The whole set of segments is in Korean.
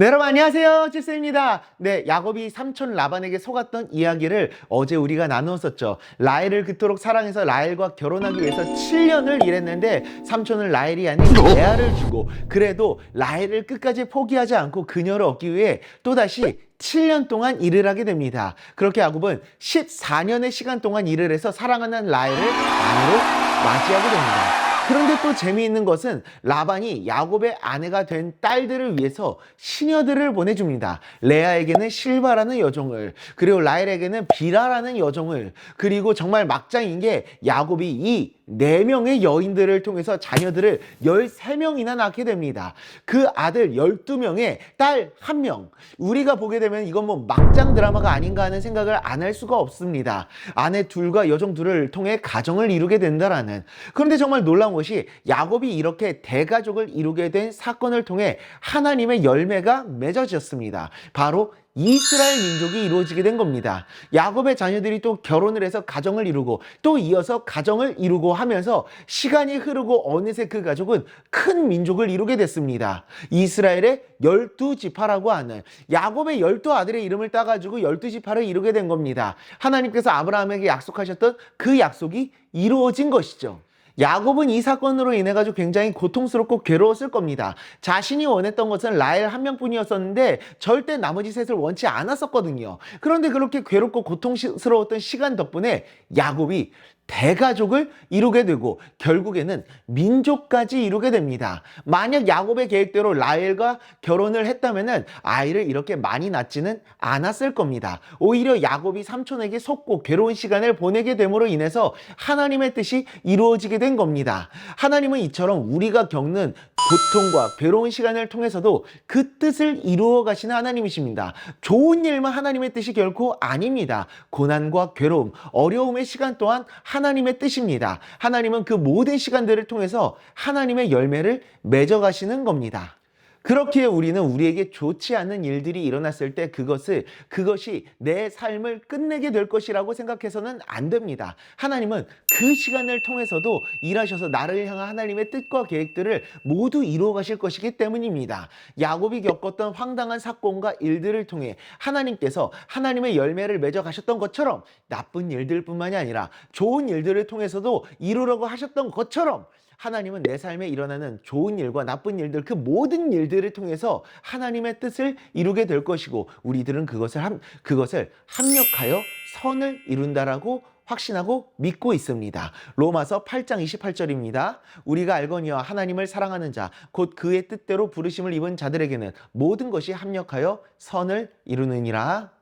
네, 여러분 안녕하세요. 칠세입니다. 네, 야곱이 삼촌 라반에게 속았던 이야기를 어제 우리가 나누었었죠. 라헬을 그토록 사랑해서 라헬과 결혼하기 위해서 7년을 일했는데 삼촌은 라헬이 아닌 레아를 주고 그래도 라헬을 끝까지 포기하지 않고 그녀를 얻기 위해 또다시 7년 동안 일을 하게 됩니다. 그렇게 야곱은 14년의 시간 동안 일을 해서 사랑하는 라헬을 아내로 맞이하게 됩니다. 그런데 또 재미있는 것은 라반이 야곱의 아내가 된 딸들을 위해서 시녀들을 보내줍니다. 레아에게는 실바라는 여종을, 그리고 라헬에게는 비라라는 여종을, 그리고 정말 막장인 게 야곱이 이 네 명의 여인들을 통해서 자녀들을 13명이나 낳게 됩니다. 그 아들 12명에 딸 1명. 우리가 보게 되면 이건 뭐 막장 드라마가 아닌가 하는 생각을 안 할 수가 없습니다. 아내 둘과 여종 둘을 통해 가정을 이루게 된다라는. 그런데 정말 놀라운 것이 야곱이 이렇게 대가족을 이루게 된 사건을 통해 하나님의 열매가 맺어졌습니다. 바로 이스라엘 민족이 이루어지게 된 겁니다. 야곱의 자녀들이 또 결혼을 해서 가정을 이루고 또 이어서 가정을 이루고 하면서 시간이 흐르고 어느새 그 가족은 큰 민족을 이루게 됐습니다. 이스라엘의 열두 지파라고 하는 야곱의 열두 아들의 이름을 따가지고 열두 지파를 이루게 된 겁니다. 하나님께서 아브라함에게 약속하셨던 그 약속이 이루어진 것이죠. 야곱은 이 사건으로 인해 가지고 굉장히 고통스럽고 괴로웠을 겁니다. 자신이 원했던 것은 라헬 한 명뿐이었었는데 절대 나머지 셋을 원치 않았었거든요. 그런데 그렇게 괴롭고 고통스러웠던 시간 덕분에 야곱이 대가족을 이루게 되고 결국에는 민족까지 이루게 됩니다. 만약 야곱의 계획대로 라헬과 결혼을 했다면은 아이를 이렇게 많이 낳지는 않았을 겁니다. 오히려 야곱이 삼촌에게 속고 괴로운 시간을 보내게 됨으로 인해서 하나님의 뜻이 이루어지게 된 겁니다. 하나님은 이처럼 우리가 겪는 고통과 괴로운 시간을 통해서도 그 뜻을 이루어 가시는 하나님이십니다. 좋은 일만 하나님의 뜻이 결코 아닙니다. 고난과 괴로움, 어려움의 시간 또한 하나님의 뜻입니다. 하나님은 그 모든 시간들을 통해서 하나님의 열매를 맺어 가시는 겁니다. 그렇기에 우리는 우리에게 좋지 않은 일들이 일어났을 때 그것을 그것이 내 삶을 끝내게 될 것이라고 생각해서는 안 됩니다. 하나님은 그 시간을 통해서도 일하셔서 나를 향한 하나님의 뜻과 계획들을 모두 이루어 가실 것이기 때문입니다. 야곱이 겪었던 황당한 사건과 일들을 통해 하나님께서 하나님의 열매를 맺어 가셨던 것처럼 나쁜 일들뿐만이 아니라 좋은 일들을 통해서도 이루려고 하셨던 것처럼 하나님은 내 삶에 일어나는 좋은 일과 나쁜 일들 그 모든 일들을 통해서 하나님의 뜻을 이루게 될 것이고 우리들은 그것을 함, 그것을 합력하여 선을 이룬다라고 확신하고 믿고 있습니다. 로마서 8장 28절입니다. 우리가 알거니와 하나님을 사랑하는 자, 곧 그의 뜻대로 부르심을 입은 자들에게는 모든 것이 합력하여 선을 이루느니라.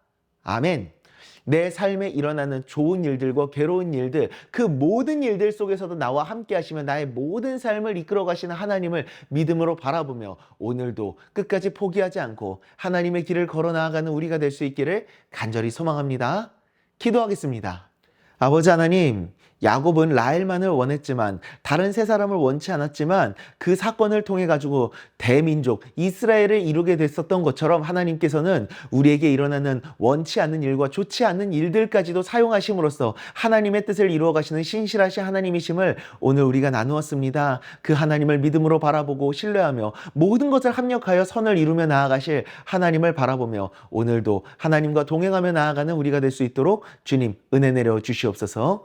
아멘. 내 삶에 일어나는 좋은 일들과 괴로운 일들, 그 모든 일들 속에서도 나와 함께 하시면 나의 모든 삶을 이끌어 가시는 하나님을 믿음으로 바라보며 오늘도 끝까지 포기하지 않고 하나님의 길을 걸어 나아가는 우리가 될 수 있기를 간절히 소망합니다. 기도하겠습니다. 아버지 하나님, 야곱은 라헬만을 원했지만 다른 세 사람을 원치 않았지만 그 사건을 통해 가지고 대민족 이스라엘을 이루게 됐었던 것처럼 하나님께서는 우리에게 일어나는 원치 않는 일과 좋지 않는 일들까지도 사용하심으로써 하나님의 뜻을 이루어 가시는 신실하신 하나님이심을 오늘 우리가 나누었습니다. 그 하나님을 믿음으로 바라보고 신뢰하며 모든 것을 합력하여 선을 이루며 나아가실 하나님을 바라보며 오늘도 하나님과 동행하며 나아가는 우리가 될 수 있도록 주님 은혜 내려 주시옵소서.